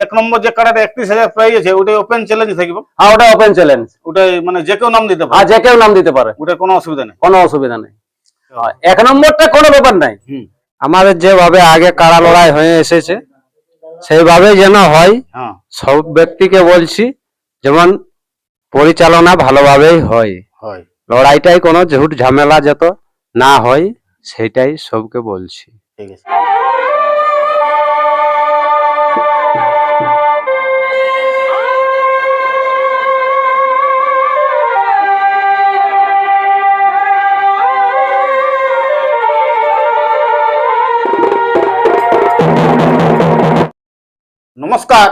এক নম্বর যে কাড়াটা একত্রিশ হাজার প্রাইজ আছে ওটাই ওপেন চ্যালেঞ্জ থাকবে। হ্যাঁ ওটা ওপেন চ্যালেঞ্জ ওটাই মানে যে কেউ নাম দিতে পারে। যে কেউ নাম দিতে পারে। ওটা কোনো অসুবিধা নেই। কোনো অসুবিধা নেই। এক নম্বরটা কোনো ব্যাপার নাই। আমাদের যেভাবে আগে কাড়া লড়াই হয়ে এসেছে সেইভাবে যেন হয়। হ্যাঁ। সব ব্যক্তিকে বলছি যেমন পরিচালনা ভালোভাবেই হয়। হয়। লড়াইটাই কোনো ঝুট ঝামেলা যত না হয় সেটাই সবকে বলছি। ঠিক আছে। নমস্কার।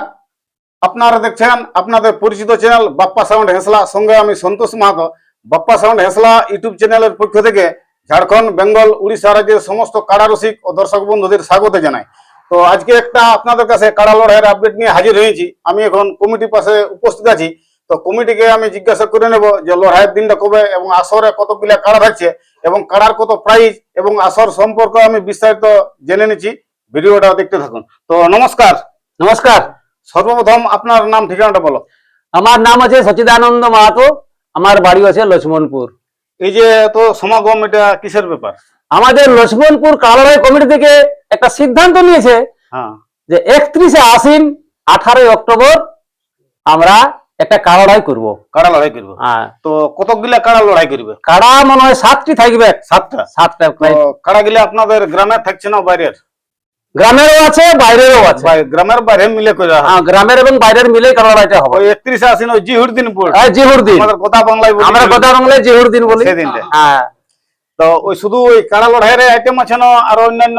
আপনারা দেখছেন আপনাদের পরিচিত চ্যানেল বাপ্পা সাউন্ড হেসলা। সঙ্গে আমি সন্তোষ মাহাতো। বাপ্পা সাউন্ড হেসলা ইউটিউব চ্যানেলের পক্ষ থেকে ঝাড়খণ্ড, বেঙ্গল, উড়িষ্যা রাজ্যের সমস্ত কাড়া রসিক ও দর্শক বন্ধুদের স্বাগত জানাই। তো আজকে একটা আপনাদের কাছে কাড়া লড়াইয়ের আপডেট নিয়ে হাজির হয়েছি। আমি এখন কমিটির পাশে উপস্থিত আছি। তো কমিটিকে আমি জিজ্ঞাসা করে নেব যে লড়াইয়ের দিনটা কবে এবং আসরে কতগুলা কাড়া থাকছে এবং কাড়ার কত প্রাইজ এবং আসর সম্পর্কে আমি বিস্তারিত জেনে নিচ্ছি। ভিডিওটা দেখতে থাকুন। তো নমস্কার। নমস্কার। সর্বপ্রথম আপনার নাম ঠিকানাটা বলো। আমার নাম আছে সচিদানন্দ মাহাতো আমার বাড়ি আছে লক্ষ্মণপুর। এই যে তো সমাগম এটা কিসের ব্যাপার? আমাদের লক্ষ্মণপুর কালরাই কমিটি থেকে একটা সিদ্ধান্ত নিয়েছে হ্যাঁ। যে একত্রিশে আশ্বিন আঠারোই অক্টোবর আমরা একটা কাড়াই করব। কাড়া লড়াই করব? হ্যাঁ। তো কতগুলা কাড়া লড়াই করবে? কাড়া মনে হয় সাতটি থাকবে। সাতটা? সাতটা কাড়া গিলা আপনাদের গ্রামের থাকছে না বাইরের? গ্রামেরও আছে বাইরেরও আছে। গ্রামের বাইরে মিলে করে হ্যাঁ, গ্রামের এবং বাইরের মিলে কাড়াইটা হবে। ওই একত্রিশে আসেন ওই জিহুর দিন পড়। জিহুর দিন আমাদের কথা বাংলায় বলি। আমরা কথা বাংলায় জিহুর দিন বলি সেদিনটা। হ্যাঁ। তো ওই শুধু ওই কাড়া লড়াইয়ের আইটেম আছে না আর অন্যান্য?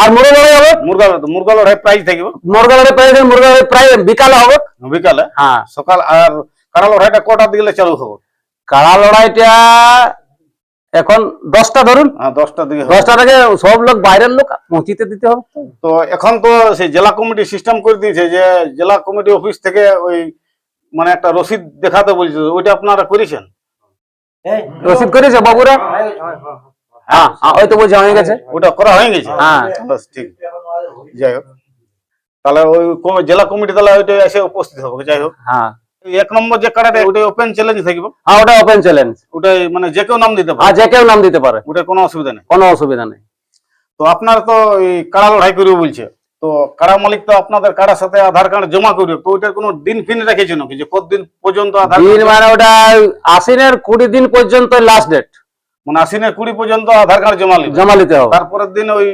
আর মুরগা লড়াই হবে? মুরগা মুরগা লড়াই প্রাইজ থাকবে। মুরগা লড়াই প্রায় মুরগা লড়াই প্রায় বিকালে হবে। বিকালে? হ্যাঁ। সকাল আর কাড়া লড়াইটা কটার দিকে চালু হবে কাড়া লড়াইটা এখন দশটা ধরুন। হ্যাঁ, দশটার দিকে দশটা থেকে সব লোক বাইরের লোক পৌঁছিতে দিতে হবে। তো। এখন তো সেই জেলা কমিটি সিস্টেম করে দিয়েছে যে জেলা কমিটি অফিস থেকে ওই মানে একটা রসিদ দেখাতে বলছে। ওইটা আপনারা করেছেন? রসিদ করেছে বাবুরা? হ্যাঁ হ্যাঁ, ওই তো বলছে হয়ে গেছে। ওটা করা হয়ে গেছে? হ্যাঁ। ঠিক। যাই হোক। তাহলে ওই জেলা কমিটি তাহলে ওইটা এসে উপস্থিত হবে যাই হোক। হ্যাঁ। এক নম্বর যে কাড়াটা ওটাই ওপেন চ্যালেঞ্জ থাকবে। হ্যাঁ ওটা ওপেন চ্যালেঞ্জ ওটাই মানে যে কেউ নাম দিতে পারে। যে কেউ নাম দিতে পারে। ওটা কোনো অসুবিধা নেই। কোনো অসুবিধা নেই। তো আপনার তো এই কাড়া লড়াই করবে বলছে। তো কাড়া মালিক তো আপনাদের কাড়ার সাথে আধার কার্ড জমা করবে। তো ওইটার কোনো দিন ফিন রেখেছে নাকি? যে কতদিন পর্যন্ত আধার দিন মানে ওটা আশ্বিনের কুড়ি দিন পর্যন্ত লাস্ট ডেট মানে আশ্বিনের কুড়ি পর্যন্ত আধার কার্ড জমা জমা নিতে হবে। তারপরের দিন ওই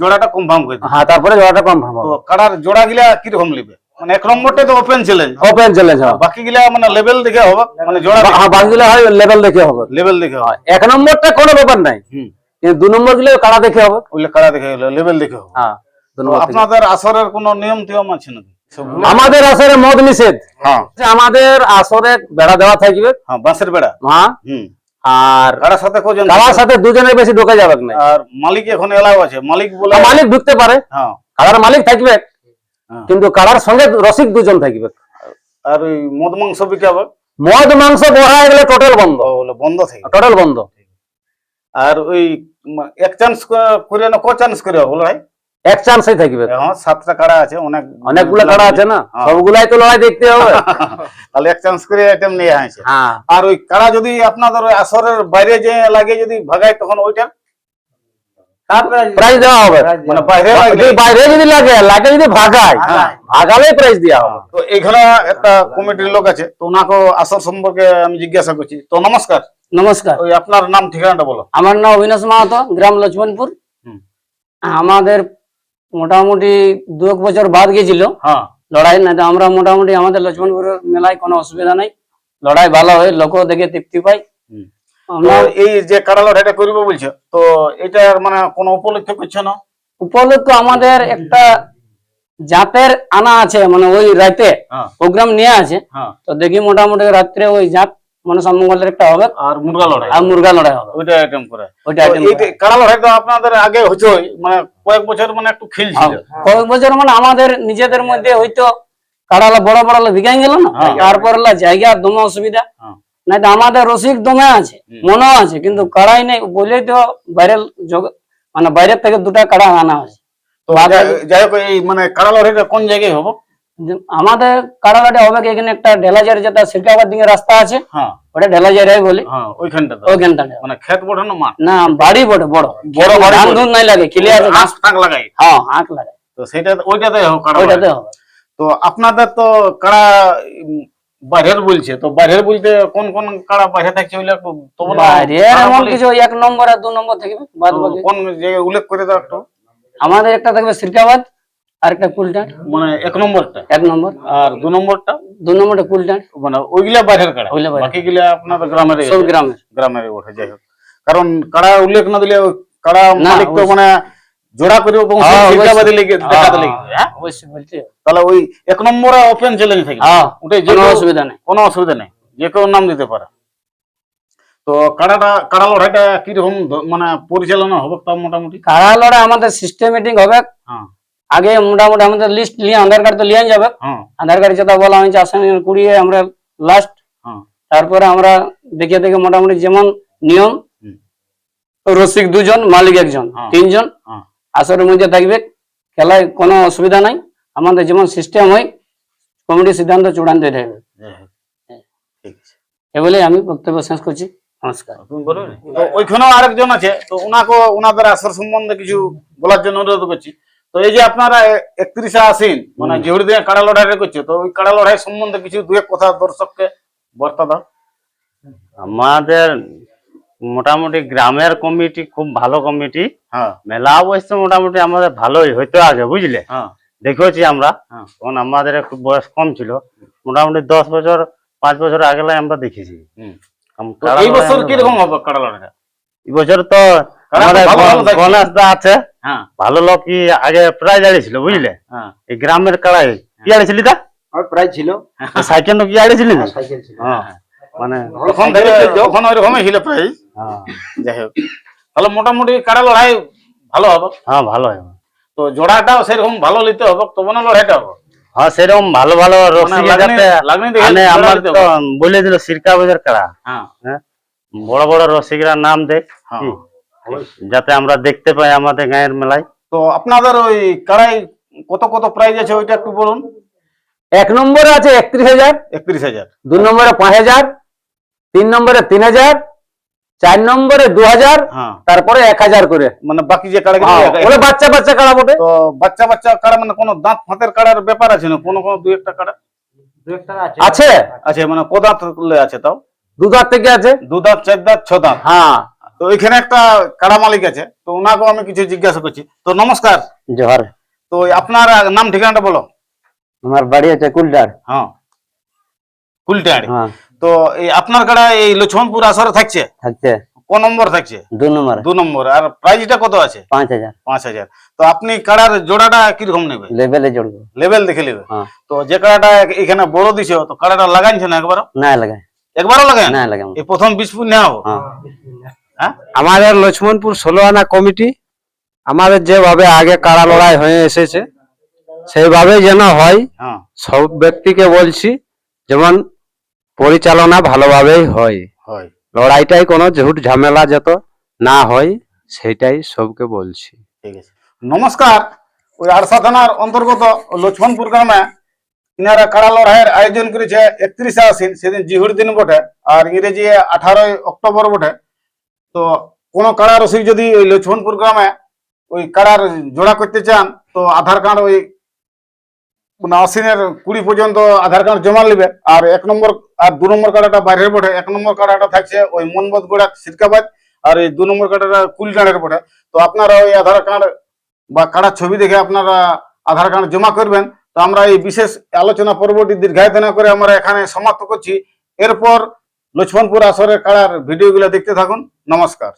জোড়াটা কনফার্ম করে হ্যাঁ তারপরে জোড়াটা কনফার্ম তো হবে কাড়ার জোড়া গিলা কীরকম নেবে? মানে এক নম্বরটা তো ওপেন চ্যালেঞ্জ ওপেন চ্যালেঞ্জ হবে বাকি মানে লেভেল দেখে হবে মানে জোড়া হ্যাঁ বাকিগুলো হয় লেভেল দেখে হবে। লেভেল দেখে হবে। এক নম্বরটা কোনো ব্যাপার নাই। কিন্তু দু নম্বরগুলো কাড়া দেখে হবে। ওইগুলো কাড়া দেখে লেভেল দেখে হবে। হ্যাঁ দু তো নম্বর থেকে। আপনাদের আসরের কোনো নিয়ম টিয়ম আছে নাকি? আমাদের আসরে মদ নিষেধ। হ্যাঁ। আমাদের আসরে বেড়া দেওয়া থাকবে। হ্যাঁ বাঁশের বেড়া? হ্যাঁ। আর কাড়ার সাথে কজন কারার সাথে দুজনের বেশি ঢোকা যাবে না। আর মালিক এখন এলাও আছে। মালিক বলে মালিক ঢুকতে পারে। হ্যাঁ। কারার মালিক থাকবে। কিন্তু কারার সঙ্গে রসিক দুজন থাকবে। আর ওই মদ মাংস বিকাবে মদ মাংস বড়া গেলে টোটাল বন্ধ। বন্ধ থাকে টোটাল বন্ধ। আর ওই এক চান্স করে না ক চান্স করে বলো ভাই এক চান্সই থাকবে। হ্যাঁ সাতটা কাড়া আছে অনেক অনেকগুলো কাড়া আছে না? হ্যাঁ। সবগুলাই তো লড়াই দেখতে হবে। তাহলে এক চান্স করে আইটেম নিয়ে আসছে হ্যাঁ। আর ওই কাড়া যদি আপনাদের আসরের বাইরে যে লাগে যদি ভাগায় তখন ওইটা? প্রাইজ দেওয়া হবে। মানে বাইরে যদি বাইরে যদি লাগে লাগে যদি ভাগায় হ্যাঁ। ভাগালে প্রাইজ দেওয়া হবে। তো এইখানে একটা কমিটির লোক আছে তো ওনাকে আসর সম্পর্কে আমি জিজ্ঞাসা করছি। তো নমস্কার। নমস্কার। ওই আপনার নাম ঠিকানাটা বলো। আমার নাম অবিনাশ মাহাতো গ্রাম লক্ষ্মণপুর। হুম। আমাদের মোটামুটি দু এক বছর বাদ গেছিল। হ্যাঁ। লড়াই না তো আমরা মোটামুটি আমাদের লক্ষ্মণপুরের মেলায় কোনো অসুবিধা নাই। লড়াই ভালো হয় লোকও দেখে তৃপ্তি পাই এই যে কাড়া লড়াইটা করবে বলছে তো এটার মানে কোনো উপলক্ষে করছে না? উপলক্ষ আমাদের একটা জাতের আনা আছে মানে ওই রাতে হ্যাঁ। প্রোগ্রাম নিয়ে আছে। হ্যাঁ। তো দেখি মোটামুটি রাত্রে ওই জাত মানে সম্মঙ্গলের একটা হবে। আর মুরগা লড়াই আর মুরগা লড়াই হবে। ওইটা আইটেম করে। ওইটা এই করা। কাড়া লড়াই তো আপনাদের আগে হচ্ছে মানে কয়েক বছর মানে একটু খেলছিল কয়েক বছর মানে আমাদের নিজেদের মধ্যে হয়তো কাড়ালা বড় বড় বিকাই গেল না। হ্যাঁ। তারপর হলো জায়গার দমে অসুবিধা। হ্যাঁ। না তো আমাদের রসিক দমে আছে। মনও আছে কিন্তু কাড়াই নেই বলেই তো বাইরের জগ- মানে বাইরের থেকে দুটা কাড়া আনা আছে যাই- যাই হোক এই মানে কাড়া লড়াইটা কোন জায়গায় হবে? আমাদের কাড়ালাটে হবে এখানে একটা ঢেলাজার যেটা সিরকাবাদ দিকে রাস্তা আছে হ্যাঁ। ওটা ঢেলাজারাই বলি। হ্যাঁ ওইখানটা মানে ক্ষেত বড় না মাঠ? না বাড়ি বটে বড়। বড় বাড়ি ধান ধুন নাই লাগে ক্লিয়ার ঘাস ফাঁক লাগাই। হ্যাঁ আঁক লাগে তো সেটা ওইটাতে ওইটাতে হবে। তো আপনাদের তো কাড়া বাইরের বলছে তো বাইরের বলতে কোন কোন কাড়া বাইরে থাকছে ওইগুলো তো বাইরের এমন কিছু এক নম্বর আর দু নম্বর থাকবে বাদ বাকি। কোন জায়গায় উল্লেখ করে দাও একটু। আমাদের একটা থাকবে সিরকাবাদ আর একটা কুলটান। মানে এক নম্বরটা? এক নম্বর। আর দু নম্বরটা? দু নম্বরটা কুলটান। মানে ওইগুলা বাইরের কাড়া ওইগুলা বাইরের। বাকি গুলা আপনাদের গ্রামের সব গ্রামের। গ্রামের ওঠে যাই হোক। কারণ কাড়া উল্লেখ না দিলে কাড়া মালিক তো মানে জোড়া করে বংশ হ্যাঁ, শিক্ষাবাদী লেগে দেখাতে হ্যাঁ, লেগে হ্যাঁ? অবশ্যই বলছি। তাহলে ওই এক নম্বরে ওপেন চ্যালেঞ্জ ওটাই যে কোনো অসুবিধা নেই। কোনো অসুবিধা নেই। যে কেউ নাম দিতে পারে। তো কাড়াটা কাড়া লড়াইটা কীরকম মানে পরিচালনা হবে তাও মোটামুটি? কাড়া লড়া আমাদের সিস্টেমেটিক হবে। হ্যাঁ। আগে মোটামুটি আমাদের লিস্ট নিয়ে আধার কার্ড তো লিয়ে যাবে। আধার কার্ড যেটা বলা হয়েছে আসামি কুড়িয়ে আমরা লাস্ট তারপরে আমরা দেখে দেখে মোটামুটি যেমন নিয়ম রসিক দুজন মালিক একজন। তিনজন। আসরের মধ্যে থাকবে। খেলায় কোনো অসুবিধা নাই। আমাদের যেমন সিস্টেম হয় কমিটির সিদ্ধান্ত চূড়ান্ত থাকবে যাই হোক। ঠিক এ বলে আমি বক্তব্য শেষ করছি। নমস্কার। তুমি বলবে তো ওইখানেও আরেকজন আছে। তো ওনাকে ওনাদের আসর সম্বন্ধে কিছু বলার জন্য অনুরোধ করছি। তো এই যে আপনারা একত্রিশে আসিন মানে যেহুড়ি কাড়া লড়াই করছে তো ওই কাড়া লড়াই সম্বন্ধে কিছু দু এক কথা দর্শককে বার্তা দাও। আমাদের মোটামুটি গ্রামের কমিটি খুব ভালো কমিটি হ্যাঁ। মেলা অবশ্য মোটামুটি আমাদের ভালোই হইতো আগে বুঝলে? হ্যাঁ। দেখেছি আমরা। হ্যাঁ। তখন আমাদের একটু বয়স কম ছিল। মোটামুটি দশ বছর পাঁচ বছর আগে আমরা দেখেছি। এই বছর কীরকম হবে কাড়া এই বছর তো গণেশ দা আছে। হ্যাঁ। ভালো লোক কি আগে প্রায় দাঁড়িয়েছিল বুঝলে? হ্যাঁ এই গ্রামের কাড়াই কি আড়েছিলি তা? প্রায় ছিল। সাইকেল কি আড়েছিলি না সাইকেল ছিল। হ্যাঁ। মানে তখন থেকে ওইরকমই ছিল প্রায় হ্যাঁ। যাই হোক। তাহলে মোটামুটি কাড়া লড়াই ভালো হবে? হ্যাঁ ভালো হয় তো জোড়াটাও সেরকম ভালো নিতে হবে তবে না লড়াইটা হবে? হ্যাঁ সেরকম ভালো ভালো মানে আমার তো বলে দিল সিরকা বাজার কাড়া হ্যাঁ। হ্যাঁ? বড় বড় রসিকরা নাম দেখ হ্যাঁ। যাতে আমরা দেখতে পাই আমাদের গায়ের মেলায়। তো আপনাদের ওই কারাই কত কত প্রাইজ আছে ওইটা একটু বলুন? এক নম্বরে আছে একত্রিশ হাজার একত্রিশ হাজার। দু নম্বরে পাঁচ হাজার তিন নম্বরে তিন হাজার চার নম্বরে দু হাজার হ্যাঁ। তারপরে এক হাজার করে। মানে বাকি যে কাড়া হ্যাঁ, ওগুলো বাচ্চা বাচ্চা কাড়া বটে। তো বাচ্চা বাচ্চা কাড়া মানে কোনো দাঁত ফাঁতের কাড়ার ব্যাপার আছে না? কোনো কোনো দুই একটা কাড়া? আছে। আছে মানে ক দাঁত আছে তাও? দু দাঁত থেকে আছে। দু দাঁত চার দাঁত ছ দাঁত? হ্যাঁ। তো ওইখানে একটা কাড়া মালিক আছে তো ওনাকেও আমি কিছু জিজ্ঞাসা করছি। তো নমস্কার। জোহার। তো আপনার নাম ঠিকানাটা বলো। আমার বাড়ি আছে কুলডার হ্যাঁ। কুলটাড়ি হ্যাঁ। তো এই আপনার কাড়া এই লক্ষ্মণপুর আসরে থাকছে? থাকছে। ক নম্বর থাকছে? দু নম্বর। দু নম্বর। আর প্রাইজটা কত আছে? পাঁচ হাজার। পাঁচ হাজার। তো আপনি কাড়ার জোড়াটা কীরকম নেবে? লেভেলে জড়বো। লেভেল দেখে নেবে? হ্যাঁ। তো যে কাড়াটা এখানে বড় দিছে তো কাড়াটা লাগাইছে না একবার না লাগাই একবারও লাগায়? না লাগাই এই প্রথম বিশ ফুট নেওয়া হব হ্যাঁ। হ্যাঁ? আমাদের লক্ষ্মণপুর ষোলো আনা কমিটি আমাদের যেভাবে আগে কাড়া লড়াই হয়ে এসেছে সেইভাবে যেন হয় হ্যাঁ। সব ব্যক্তিকে বলছি যেমন পরিচালনা ভালোভাবেই হয়। হয়। লড়াইটাই কোনো ঝুট ঝামেলা যত না হয় সেটাই সবকে বলছি। ঠিক আছে। নমস্কার। ওই আরসা থানার অন্তর্গত লক্ষ্মণপুর গ্রামে ইনারা কাড়া লড়াইয়ের আয়োজন করেছে একত্রিশে আশ্বিন সেদিন জিহুর দিন বটে আর ইংরেজি আঠারোই অক্টোবর বটে। তো কোন কাড়া রসিক যদি ওই লক্ষ্মণপুর গ্রামে ওই কাড়ার জোড়া করতে চান তো আধার কার্ড ওই আশ্বিনের কুড়ি পর্যন্ত আধার কার্ড জমা নেবে। আর এক নম্বর, আর দু নম্বর কাড়াটা বাইরের বটে। এক নম্বর কাড়াটা থাকছে ওই মনবত গোড়া সিরকাবাদ, আর এই দু নম্বর কাড়াটা কুলটানের বটে। তো আপনারা ওই আধার কার্ড বা কাড়ার ছবি দেখে আপনারা আধার কার্ড জমা করবেন। তো আমরা এই বিশেষ আলোচনা পরবর্তী দীর্ঘায়িত না করে আমরা এখানে সমাপ্ত করছি। এরপর লক্ষ্মণপুর আসরের কাড়ার ভিডিওগুলো দেখতে থাকুন। নমস্কার।